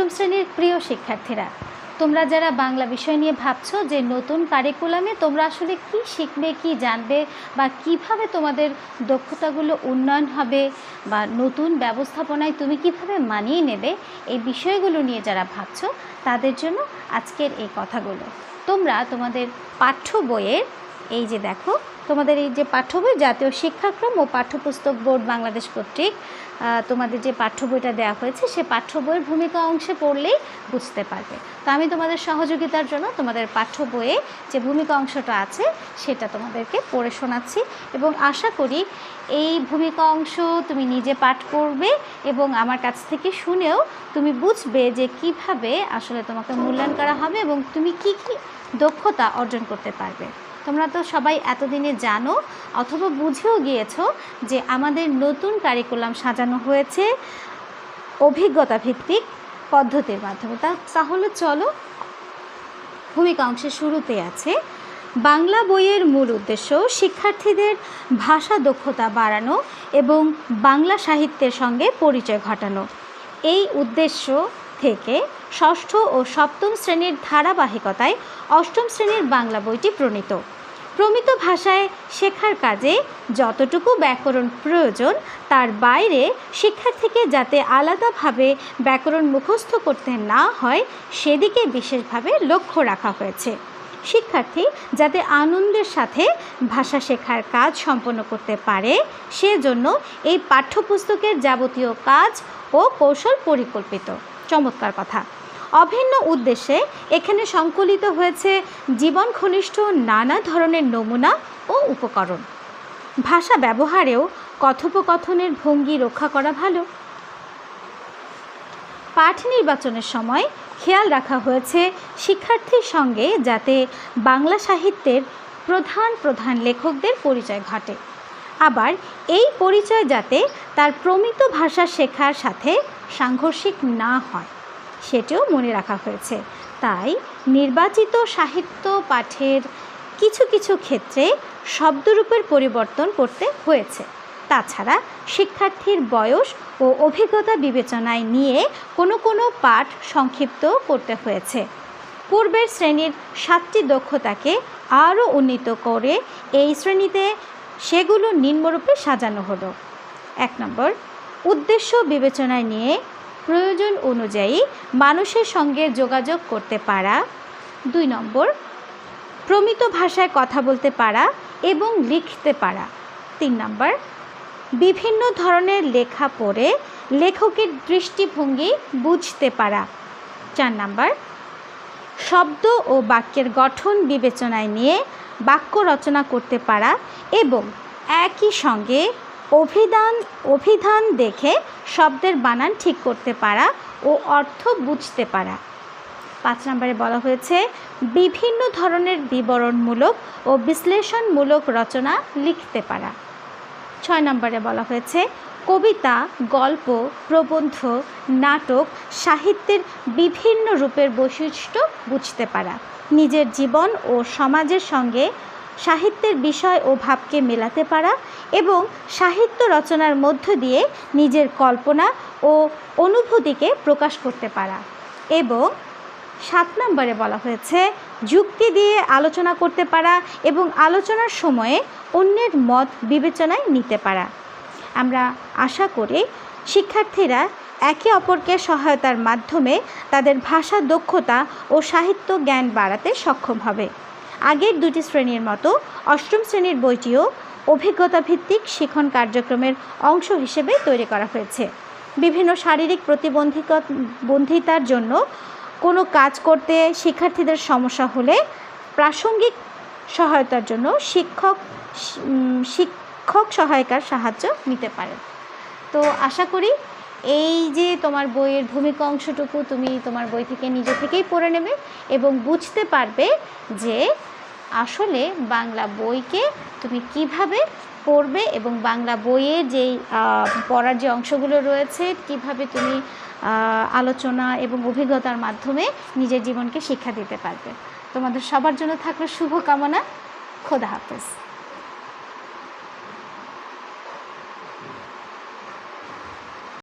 অষ্টম শ্রেণির প্রিয় শিক্ষার্থীরা, তোমরা যারা বাংলা বিষয় নিয়ে ভাবছ যে নতুন কারিকুলামে তোমরা আসলে কি শিখবে, কি জানবে বা কীভাবে তোমাদের দক্ষতাগুলো উন্নয়ন হবে বা নতুন ব্যবস্থাপনায় তুমি কীভাবে মানিয়ে নেবে, এই বিষয়গুলো নিয়ে যারা ভাবছ তাদের জন্য আজকের এই কথাগুলো। তোমরা তোমাদের পাঠ্য বইয়ের এই যে দেখো, তোমাদের এই যে পাঠ্য বই জাতীয় শিক্ষাক্রম ও পাঠ্যপুস্তক বোর্ড বাংলাদেশ কর্তৃক তোমাদের যে পাঠ্য বইটা দেওয়া হয়েছে, সে পাঠ্য বইয়ের ভূমিকা অংশে পড়লেই বুঝতে পারবে। তো আমি তোমাদের সহযোগিতার জন্য তোমাদের পাঠ্য বইয়ে যে ভূমিকা অংশটা আছে, সেটা তোমাদেরকে পড়ে শোনাচ্ছি এবং আশা করি এই ভূমিকা অংশ তুমি নিজে পাঠ করবে এবং আমার কাছ থেকে শুনেও তুমি বুঝবে যে কীভাবে আসলে তোমাকে মূল্যায়ন করা হবে এবং তুমি কি কি দক্ষতা অর্জন করতে পারবে। তোমরা তো সবাই এতদিনে জানো অথবা বুঝেও গিয়েছো যে আমাদের নতুন কারিকুলাম সাজানো হয়েছে অভিজ্ঞতা ভিত্তিক পদ্ধতির মাধ্যমে। তা তাহলে চলো, ভূমিকা অংশের শুরুতে আছে। বাংলা বইয়ের মূল উদ্দেশ্য শিক্ষার্থীদের ভাষা দক্ষতা বাড়ানো এবং বাংলা সাহিত্যের সঙ্গে পরিচয় ঘটানো। এই উদ্দেশ্য থেকে ষষ্ঠ ও সপ্তম শ্রেণির ধারাবাহিকতায় অষ্টম শ্রেণির বাংলা বইটি প্রণীত। প্রমিত ভাষায় শেখার কাজে যতটুকু ব্যাকরণ প্রয়োজন, তার বাইরে শিক্ষার্থীকে যাতে আলাদাভাবে ব্যাকরণ মুখস্থ করতে না হয়, সেদিকে বিশেষভাবে লক্ষ্য রাখা হয়েছে। শিক্ষার্থী যাতে আনন্দের সাথে ভাষা শেখার কাজ সম্পন্ন করতে পারে, সেজন্য এই পাঠ্যপুস্তকের যাবতীয় কাজ ও কৌশল পরিকল্পিত। চমৎকার কথা। অভিন্ন উদ্দেশ্যে এখানে সংকলিত হয়েছে জীবন ঘনিষ্ঠ নানা ধরনের নমুনা ও উপকরণ। ভাষা ব্যবহারেও কথোপকথনের ভঙ্গি রক্ষা করা ভালো। পাঠ নির্বাচনের সময় খেয়াল রাখা হয়েছে শিক্ষার্থীর সঙ্গে যাতে বাংলা সাহিত্যের প্রধান প্রধান লেখকদের পরিচয় ঘটে। আবার এই পরিচয় যাতে তার প্রমিত ভাষা শেখার সাথে সাংঘর্ষিক না হয়। সেটিও মনে রাখা হয়েছে। তাই নির্বাচিত সাহিত্য পাঠের কিছু কিছু ক্ষেত্রে শব্দরূপের পরিবর্তন করতে হয়েছে। তাছাড়া শিক্ষার্থীর বয়স ও অভিজ্ঞতা বিবেচনায় নিয়ে কোনো কোনো পাঠ সংক্ষিপ্ত করতে হয়েছে। পূর্বের শ্রেণির সাতটি দক্ষতাকে আরও উন্নীত করে এই শ্রেণীতে সেগুলো নিম্নরূপে সাজানো হলো। এক নম্বর, উদ্দেশ্য বিবেচনায় নিয়ে প্রয়োজন অনুযায়ী মানুষের সঙ্গে যোগাযোগ করতে পারা। দুই নম্বর, প্রমিত ভাষায় কথা বলতে পারা এবং লিখতে পারা। তিন নম্বর, বিভিন্ন ধরনের লেখা পড়ে লেখকের দৃষ্টিভঙ্গি বুঝতে পারা। চার নাম্বার, শব্দ ও বাক্যের গঠন বিবেচনায় নিয়ে বাক্য রচনা করতে পারা এবং একই সঙ্গে অভিধান অভিধান দেখে শব্দের বানান ঠিক করতে পারা ও অর্থ বুঝতে পারা। পাঁচ নম্বরে বলা হয়েছে, বিভিন্ন ধরনের বিবরণমূলক ও বিশ্লেষণমূলক রচনা লিখতে পারা। ছয় নম্বরে বলা হয়েছে, কবিতা, গল্প, প্রবন্ধ, নাটক, সাহিত্যের বিভিন্ন রূপের বৈশিষ্ট্য বুঝতে পারা। নিজের জীবন ও সমাজের সঙ্গে সাহিত্যের বিষয় ও ভাবকে মেলাতে পারা এবং সাহিত্য রচনার মধ্য দিয়ে নিজের কল্পনা ও অনুভূতিকে প্রকাশ করতে পারা। এবং সাত নম্বরে বলা হয়েছে, যুক্তি দিয়ে আলোচনা করতে পারা এবং আলোচনার সময়ে অন্যের মত বিবেচনায় নিতে পারা। আমরা আশা করি শিক্ষার্থীরা একে অপরকে সহায়তার মাধ্যমে তাদের ভাষা দক্ষতা ও সাহিত্য জ্ঞান বাড়াতে সক্ষম হবে। আগের দুটি শ্রেণির মতো অষ্টম শ্রেণির বইটিও অভিজ্ঞতা ভিত্তিক শিখন কার্যক্রমের অংশ হিসেবে তৈরি করা হয়েছে। বিভিন্ন শারীরিক প্রতিবন্ধিক বন্ধিতার জন্য কোনো কাজ করতে শিক্ষার্থীদের সমস্যা হলে প্রাসঙ্গিক সহায়তার জন্য শিক্ষক শিক্ষক সহায়িকার সাহায্য নিতে পারেন। তো আশা করি এই যে তোমার বইয়ের ভূমিকা অংশটুকু তুমি তোমার বই থেকে নিজে থেকেই পড়ে নেবে এবং বুঝতে পারবে যে আসলে বাংলা বইকে তুমি কীভাবে পড়বে এবং বাংলা বইয়ের যেই পড়ার যে অংশগুলো রয়েছে, কীভাবে তুমি আলোচনা এবং অভিজ্ঞতার মাধ্যমে নিজের জীবনকে শিক্ষা দিতে পারবে। তোমাদের সবার জন্য থাকল শুভকামনা। খোদা হাফেজ।